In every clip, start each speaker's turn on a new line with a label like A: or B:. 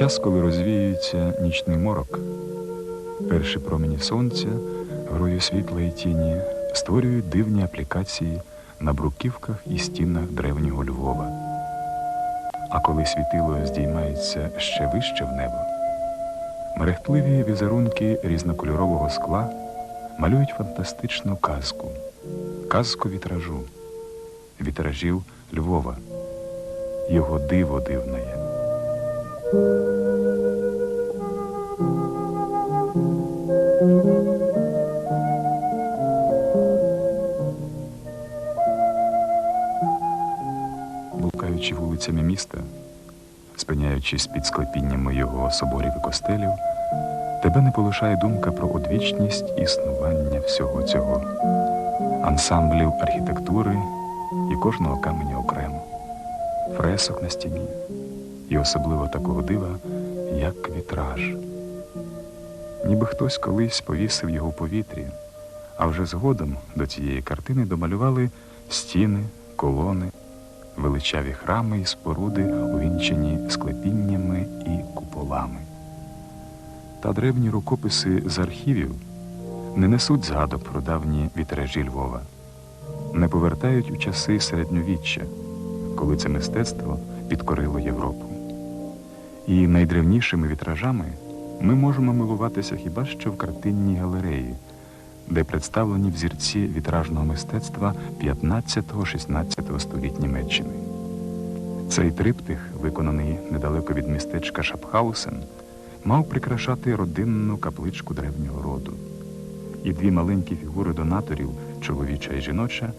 A: Час, коли розвіюється нічний морок, перші промені сонця, грою світла і тіні, створюють дивні аплікації на бруківках і стінах древнього Львова. А коли світило здіймається ще вище в небо, мерехтливі візерунки різнокольорового скла малюють фантастичну казку, казку вітражу, вітражів Львова, його диво дивне. Вулицями міста, спиняючись під склепіннями його соборів і костелів, тебе не полишає думка про одвічність існування всього цього, ансамблів архітектури і кожного каменя окремо, фресок на стіні і особливо такого дива, як вітраж. Ніби хтось колись повісив його в повітрі, а вже згодом до цієї картини домалювали стіни, колони, величаві храми і споруди, увінчені склепіннями і куполами. Та древні рукописи з архівів не несуть згадок про давні вітражі Львова, не повертають у часи середньовіччя, коли це мистецтво підкорило Європу. І найдревнішими вітражами ми можемо милуватися хіба що в картинній галереї, де представлені взірці вітражного мистецтва 15-16 століть Німеччини. Цей триптих, виконаний недалеко від містечка Шапхаусен, мав прикрашати родинну капличку древнього роду. І дві маленькі фігури донаторів, чоловіча і жіноча,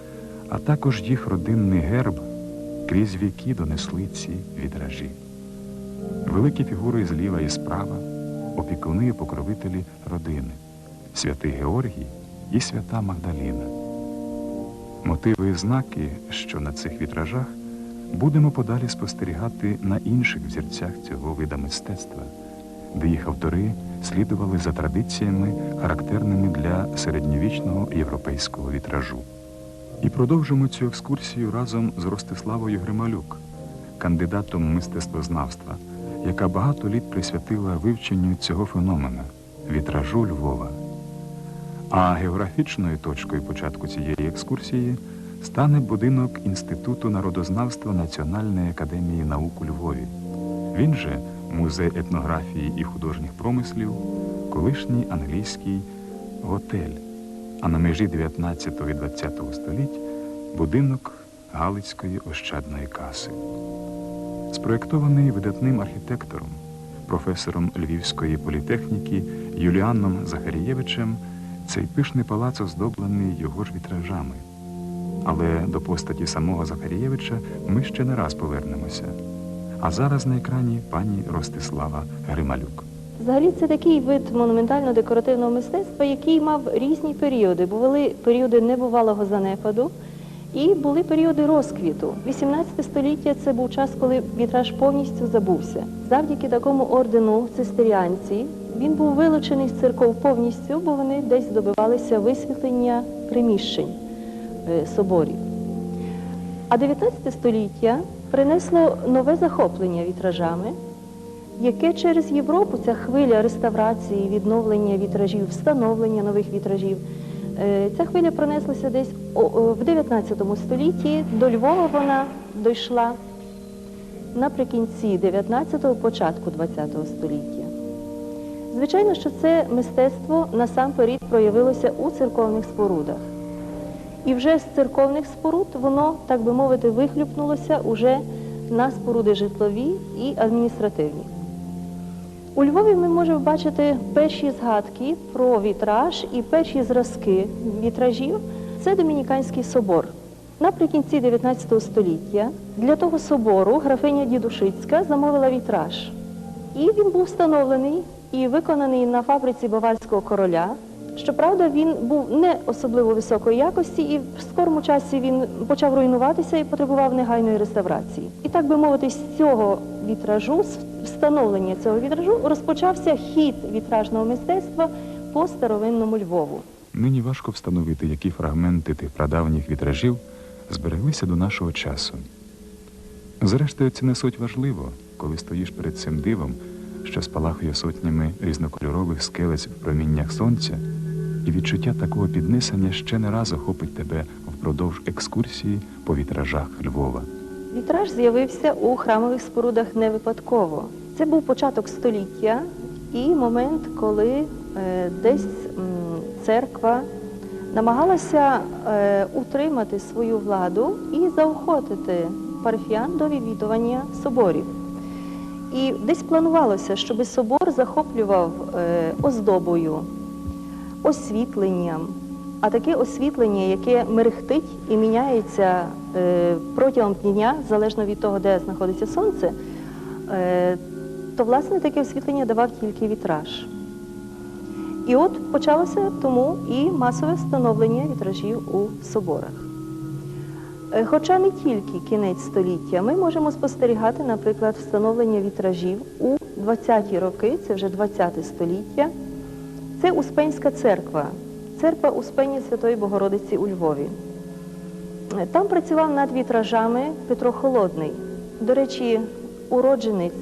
A: а також їх родинний герб крізь віки донесли ці вітражі. Великі фігури зліва і справа, опікуни і покровителі родини, святий Георгій і свята Магдаліна. Мотиви і знаки, що на цих вітражах, будемо подалі спостерігати на інших взірцях цього вида мистецтва, де їх автори слідували за традиціями, характерними для середньовічного європейського вітражу. І продовжимо цю екскурсію разом з Ростиславою Грималюк, кандидатом мистецтвознавства, яка багато літ присвятила вивченню цього феномена вітражу Львова. А географічною точкою початку цієї екскурсії стане будинок Інституту народознавства Національної академії наук у Львові. Він же музей етнографії і художніх промислів, колишній англійський готель, а на межі 19 і 20 століть будинок Галицької ощадної каси. Спроєктований видатним архітектором, професором Львівської політехніки Юліаном Захарієвичем, цей пишний палац оздоблений його ж вітражами. Але до постаті самого Захарієвича ми ще не раз повернемося. А зараз на екрані пані Ростислава Грималюк.
B: Взагалі це такий вид монументально-декоративного мистецтва, який мав різні періоди. Були періоди небувалого занепаду і були періоди розквіту. 18 століття це був час, коли вітраж повністю забувся. Завдяки такому ордену цистеріанці він був вилучений з церков повністю, бо вони десь добивалися висвітлення приміщень е, соборів. А 19 століття принесло нове захоплення вітражами, яке через Європу ця хвиля реставрації, відновлення вітражів, встановлення нових вітражів. е, Ця хвиля пронеслася десь в 19 столітті. До Львова вона дійшла наприкінці 19-го, початку 20-го століття. Звичайно, що це мистецтво насамперед проявилося у церковних спорудах. І вже з церковних споруд воно, так би мовити, вихлюпнулося уже на споруди житлові і адміністративні. У Львові ми можемо бачити перші згадки про вітраж і перші зразки вітражів. Це Домініканський собор. Наприкінці 19 століття для того собору графиня Дідушицька замовила вітраж. І він був встановлений і виконаний на фабриці баварського короля. Щоправда, він був не особливо високої якості, і в скорому часі він почав руйнуватися і потребував негайної реставрації. І так би мовити, з цього вітражу, з встановлення цього вітражу, розпочався хід вітражного мистецтва по старовинному Львову.
A: Нині важко встановити, які фрагменти тих прадавніх вітражів збереглися до нашого часу. Зрештою, це не суть важливо, коли стоїш перед цим дивом, що спалахує сотнями різнокольорових скелець в проміннях сонця, і відчуття такого піднесення ще не раз охопить тебе впродовж екскурсії по вітражах Львова.
B: Вітраж з'явився у храмових спорудах не випадково. Це був початок століття і момент, коли е, десь церква намагалася е, утримати свою владу і заохотити парафіян до відвідування соборів. І десь планувалося, щоб собор захоплював е, оздобою, освітленням, а таке освітлення, яке мерехтить і міняється е, протягом дня, залежно від того, де знаходиться сонце, е, то власне таке освітлення давав тільки вітраж. І от почалося тому і масове встановлення вітражів у соборах. Е, Хоча не тільки кінець століття, ми можемо спостерігати, наприклад, встановлення вітражів у 20-ті роки, це вже 20 століття. Це Успенська церква, церква Успення Святої Богородиці у Львові. Е, Там працював над вітражами Петро Холодний, до речі, уродженець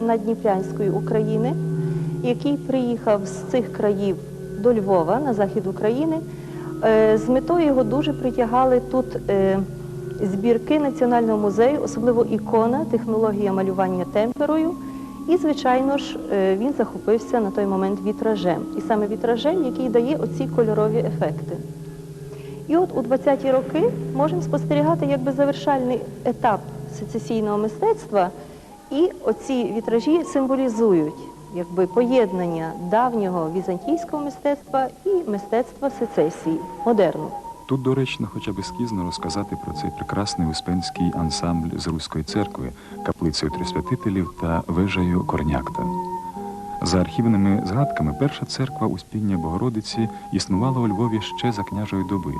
B: Надніпрянської України, який приїхав з цих країв до Львова на захід України. Е, З метою його дуже притягали тут збірки Національного музею, особливо ікона, технологія малювання темперою. І, звичайно ж, е, він захопився на той момент вітражем. І саме вітражем, який дає оці кольорові ефекти. І от у 20-ті роки можемо спостерігати якби завершальний етап сецесійного мистецтва, і оці вітражі символізують якби поєднання давнього візантійського мистецтва і мистецтва сецесії, модерну.
A: Тут доречно хоча б ескізно розказати про цей прекрасний успенський ансамбль з Руської церкви, каплицею Трисвятителів та вежею Корнякта. За архівними згадками, перша церква Успіння Богородиці існувала у Львові ще за княжої доби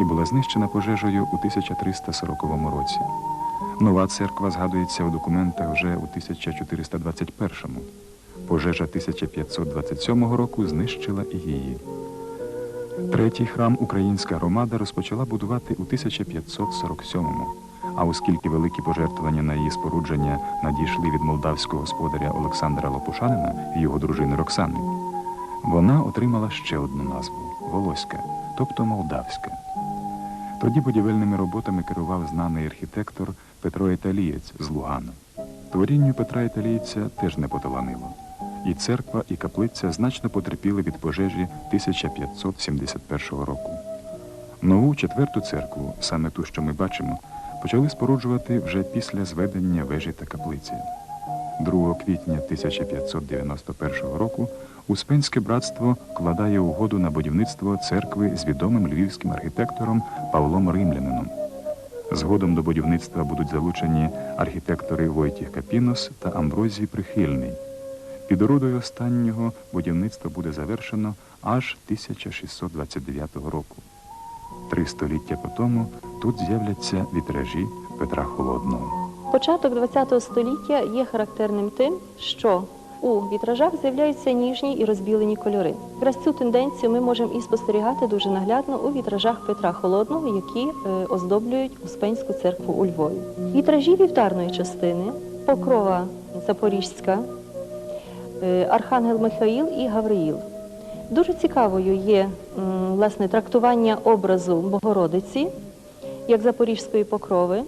A: і була знищена пожежею у 1340 році. Нова церква згадується у документах вже у 1421-му. Пожежа 1527 року знищила і її. Третій храм українська громада розпочала будувати у 1547-му. А оскільки великі пожертвування на її спорудження надійшли від молдавського господаря Олександра Лопушанина і його дружини Роксани, вона отримала ще одну назву Волоська, тобто Молдавська. Тоді будівельними роботами керував знаний архітектор Петро Італієць з Лугана. Творінню Петра Італійця теж не поталанило. І церква, і каплиця значно потерпіли від пожежі 1571 року. Нову четверту церкву, саме ту, що ми бачимо, почали споруджувати вже після зведення вежі та каплиці. 2 квітня 1591 року Успенське братство вкладає угоду на будівництво церкви з відомим львівським архітектором Павлом Римлянином. Згодом до будівництва будуть залучені архітектори Войтіх Капінос та Амброзій Прихильний. Під орудою останнього будівництво буде завершено аж 1629 року. Три століття по тому тут з'являться вітражі Петра Холодного.
B: Початок ХХ століття є характерним тим, що у вітражах з'являються ніжні і розбілені кольори. Якраз цю тенденцію ми можемо і спостерігати дуже наглядно у вітражах Петра Холодного, які е, оздоблюють Успенську церкву у Львові. Вітражі вівтарної частини, покрова Запорізька, Архангел Михаїл і Гавриїл. Дуже цікавою є власне трактування образу Богородиці як Запорізької покрови,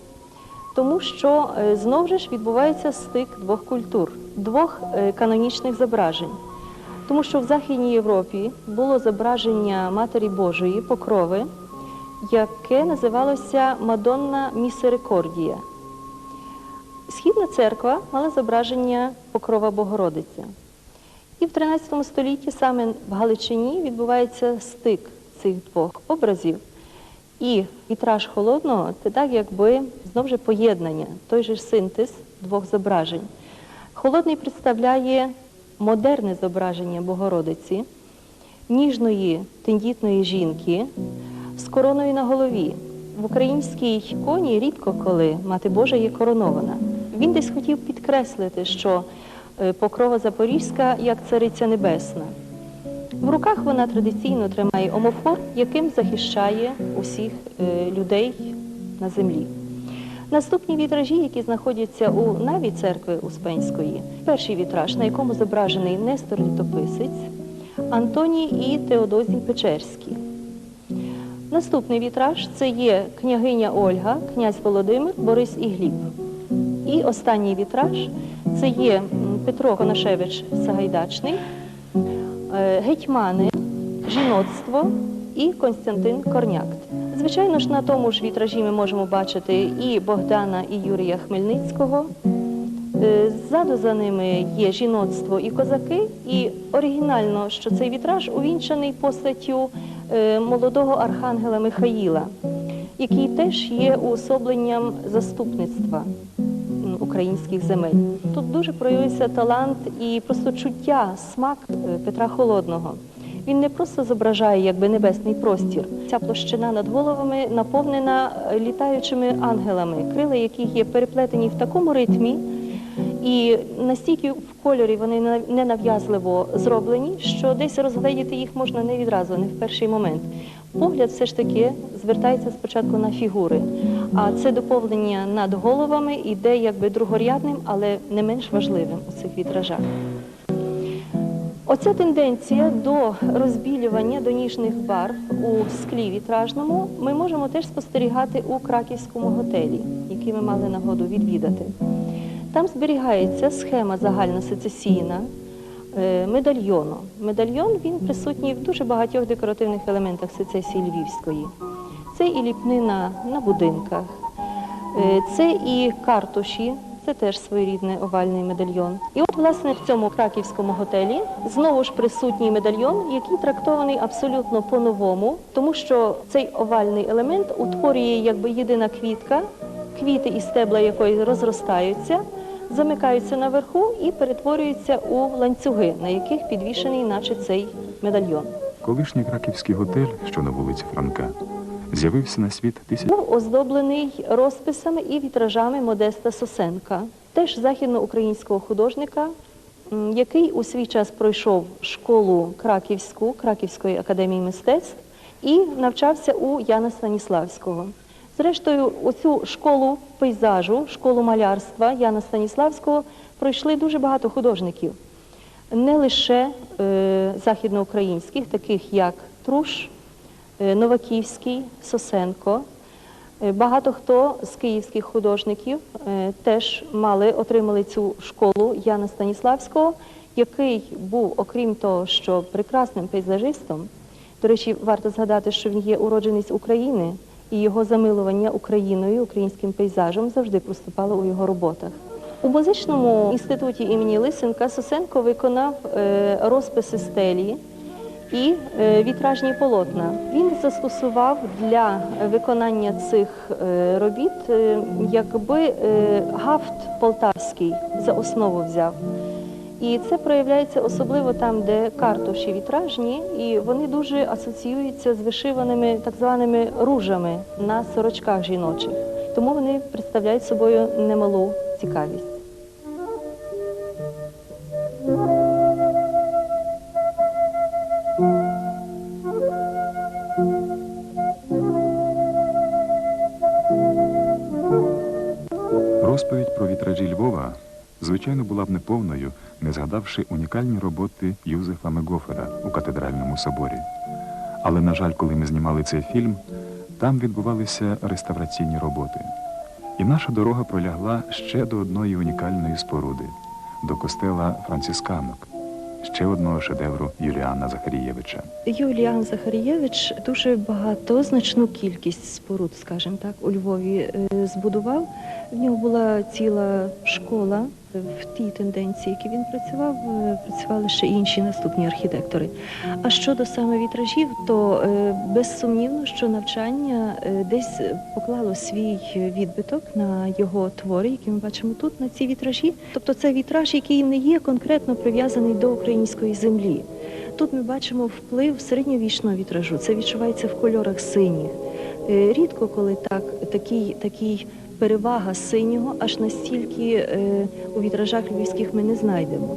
B: тому що е, знов же ж відбувається стик двох культур, двох е, канонічних зображень. Тому що в Західній Європі було зображення Матері Божої покрови, яке називалося Мадонна Місерикордія. Східна церква мала зображення покрова Богородиця. І в 13 столітті саме в Галичині відбувається стик цих двох образів. І вітраж холодного це так, якби знову ж поєднання, той же синтез двох зображень. Холодний представляє модерне зображення Богородиці, ніжної тендітної жінки з короною на голові. В українській іконі рідко коли Мати Божа є коронована. Він десь хотів підкреслити, що е, покрова Запорізька як цариця небесна. В руках вона традиційно тримає омофор, яким захищає усіх е, людей на землі. Наступні вітражі, які знаходяться у наві церкви Успенської, перший вітраж, на якому зображений Нестор Літописець, Антоній і Теодозій Печерський. Наступний вітраж це є княгиня Ольга, князь Володимир, Борис і Гліб. І останній вітраж це є Петро Конашевич Сагайдачний, е, гетьмани, жіноцтво і Константин Корняк. Звичайно ж, на тому ж вітражі ми можемо бачити і Богдана, і Юрія Хмельницького. Е, Ззаду за ними є жіноцтво і козаки, і оригінально, що цей вітраж увінчаний постаттю е, молодого архангела Михаїла, який теж є уособленням заступництва українських земель. Тут дуже проявився талант і просто чуття, смак е, Петра Холодного. Він не просто зображає якби небесний простір. Ця площина над головами наповнена е, літаючими ангелами, крила яких є переплетені в такому ритмі, і настільки в кольорі вони на- ненав'язливо зроблені, що десь розгледіти їх можна не відразу, не в перший момент. Погляд все ж таки звертається спочатку на фігури, а це доповнення над головами іде якби другорядним, але не менш важливим у цих вітражах. Оця тенденція до розбілювання до ніжних барв у склі вітражному ми можемо теж спостерігати у краківському готелі, який ми мали нагоду відвідати. Там зберігається схема загальна сецесійна е, медальйону. Медальйон він присутній в дуже багатьох декоративних елементах сецесії львівської. Це і ліпнина на будинках, е, це і картуші, це теж своєрідний овальний медальйон. І от, власне, в цьому краківському готелі знову ж присутній медальйон, який трактований абсолютно по-новому, тому що цей овальний елемент утворює якби єдина квітка, квіти і стебла якої розростаються, замикаються наверху і перетворюються у ланцюги, на яких підвішений, наче цей медальйон.
A: Колишній краківський готель, що на вулиці Франка, з'явився на світ тисяч...
B: Був оздоблений розписами і вітражами Модеста Сосенка, теж західноукраїнського художника, який у свій час пройшов школу Краківську, Краківської академії мистецтв і навчався у Яна Станіславського. Зрештою, оцю школу пейзажу, школу малярства Яна Станіславського пройшли дуже багато художників. Не лише е, західноукраїнських, таких як Труш, Новаківський, Сосенко. Е, Багато хто з київських художників е, теж мали, отримали цю школу Яна Станіславського, який був, окрім того, що прекрасним пейзажистом, до речі, варто згадати, що він є уродженець України, і його замилування Україною, українським пейзажем завжди проступало у його роботах. У музичному інституті імені Лисенка Сосенко виконав е, розписи стелі і е, вітражні полотна. Він застосував для виконання цих е, робіт, е, якби гафт полтавський за основу взяв. І це проявляється особливо там, де картуші вітражні, і вони дуже асоціюються з вишиваними так званими ружами на сорочках жіночих. Тому вони представляють собою немалу цікавість.
A: Неповною, не згадавши унікальні роботи Юзефа Мегофера у катедральному соборі. Але, на жаль, коли ми знімали цей фільм, там відбувалися реставраційні роботи. І наша дорога пролягла ще до одної унікальної споруди до костела францисканок, ще одного шедевру Юліана Захарієвича.
B: Юліан Захарієвич дуже багато, значну кількість споруд, скажімо так, у Львові е, збудував. В нього була ціла школа. В тій тенденції, які він працював, е, працювали ще інші наступні архітектори. А щодо саме вітражів, то е, безсумнівно, що навчання е, десь поклало свій відбиток на його твори, які ми бачимо тут, на ці вітражі. Тобто це вітраж, який не є конкретно прив'язаний до української землі. Тут ми бачимо вплив середньовічного вітражу. Це відчувається в кольорах синіх. Рідко, коли так, такий, такий перевага синього, аж настільки е, у вітражах львівських ми не знайдемо.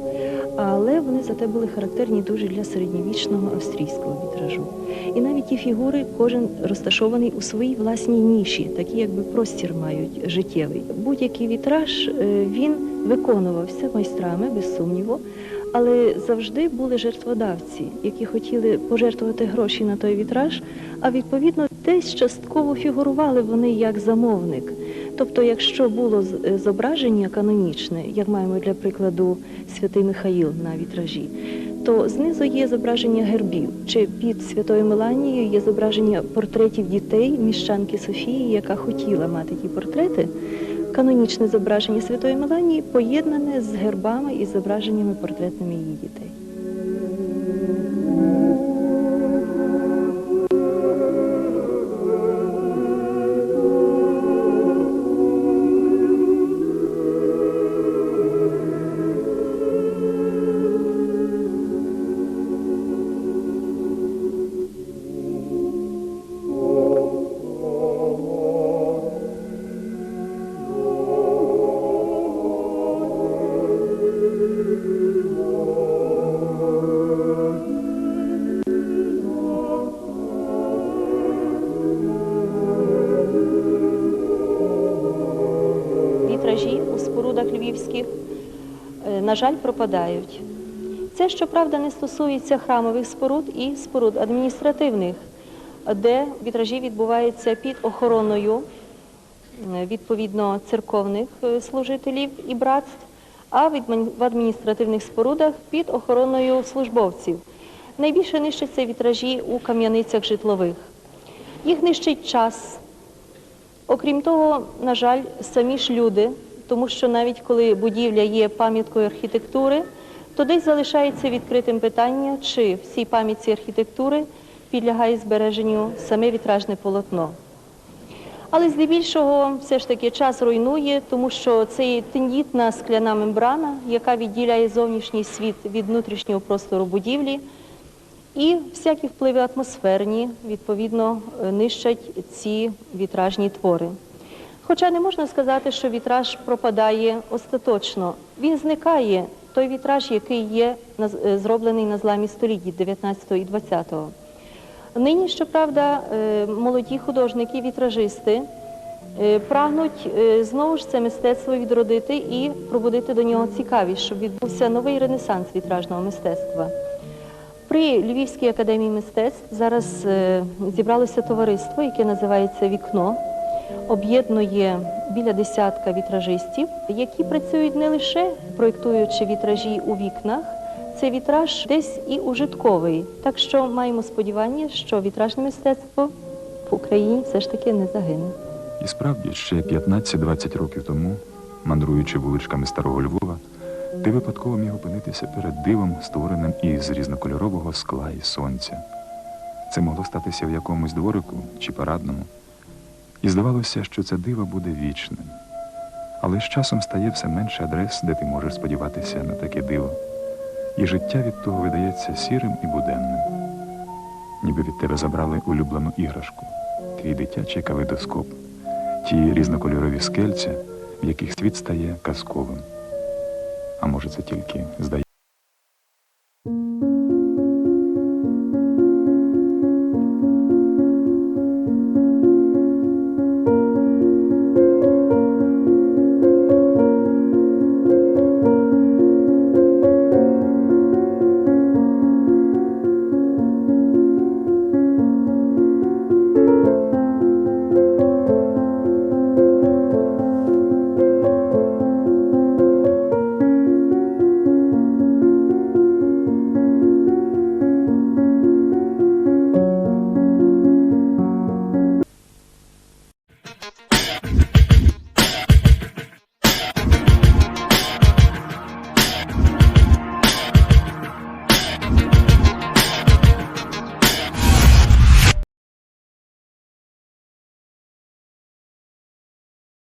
B: але вони зате були характерні дуже для середньовічного австрійського вітражу. І навіть ті фігури, кожен розташований у своїй власній ніші, такі якби простір мають життєвий. Будь-який вітраж е, він виконувався майстрами, без сумніву. Але завжди були жертводавці, які хотіли пожертвувати гроші на той вітраж, а відповідно десь частково фігурували вони як замовник. Тобто, якщо було е, зображення канонічне, як маємо для прикладу святий Михаїл на вітражі, то знизу є зображення гербів, чи під святою Меланією є зображення портретів дітей міщанки Софії, яка хотіла мати ті портрети. Канонічне зображення святої Меланії поєднане з гербами і зображеннями портретними її дітей. На жаль, пропадають. Це, щоправда, не стосується храмових споруд і споруд адміністративних, де вітражі відбуваються під охороною е, відповідно церковних е, служителів і братств, а в адміністративних спорудах під охороною службовців. Найбільше нищаться вітражі у кам'яницях житлових. Їх нищить час, Окрім того, на жаль, самі ж люди, тому що навіть коли будівля є пам'яткою архітектури, то десь залишається відкритим питання, чи в цій пам'ятці архітектури підлягає збереженню саме вітражне полотно. Але здебільшого все ж таки час руйнує, тому що це тендітна скляна мембрана, яка відділяє зовнішній світ від внутрішнього простору будівлі. І всякі впливи атмосферні, відповідно, нищать ці вітражні твори. Хоча не можна сказати, що вітраж пропадає остаточно. Він зникає, той вітраж, який є е, зроблений на зламі століть 19 і 20. Нині, щоправда, е, молоді художники, вітражисти е, прагнуть знову ж це мистецтво відродити і пробудити до нього цікавість, щоб відбувся новий ренесанс вітражного мистецтва. При Львівській академії мистецтв зараз зібралося товариство, яке називається Вікно. Об'єднує біля десятка вітражистів, які працюють не лише проєктуючи вітражі у вікнах, це вітраж десь і ужитковий. Так що маємо сподівання, що вітражне мистецтво в Україні все ж таки не загине.
A: І справді, ще 15-20 років тому, мандруючи вуличками старого Львова, ти випадково міг опинитися перед дивом, створеним із різнокольорового скла і сонця. Це могло статися в якомусь дворику чи парадному. І здавалося, що це диво буде вічним. Але з часом стає все менше адрес, де ти можеш сподіватися на таке диво. І життя від того видається сірим і буденним. Ніби від тебе забрали улюблену іграшку, твій дитячий калейдоскоп, ті різнокольорові скельця, в яких світ стає казковим. А може, це тільки здається.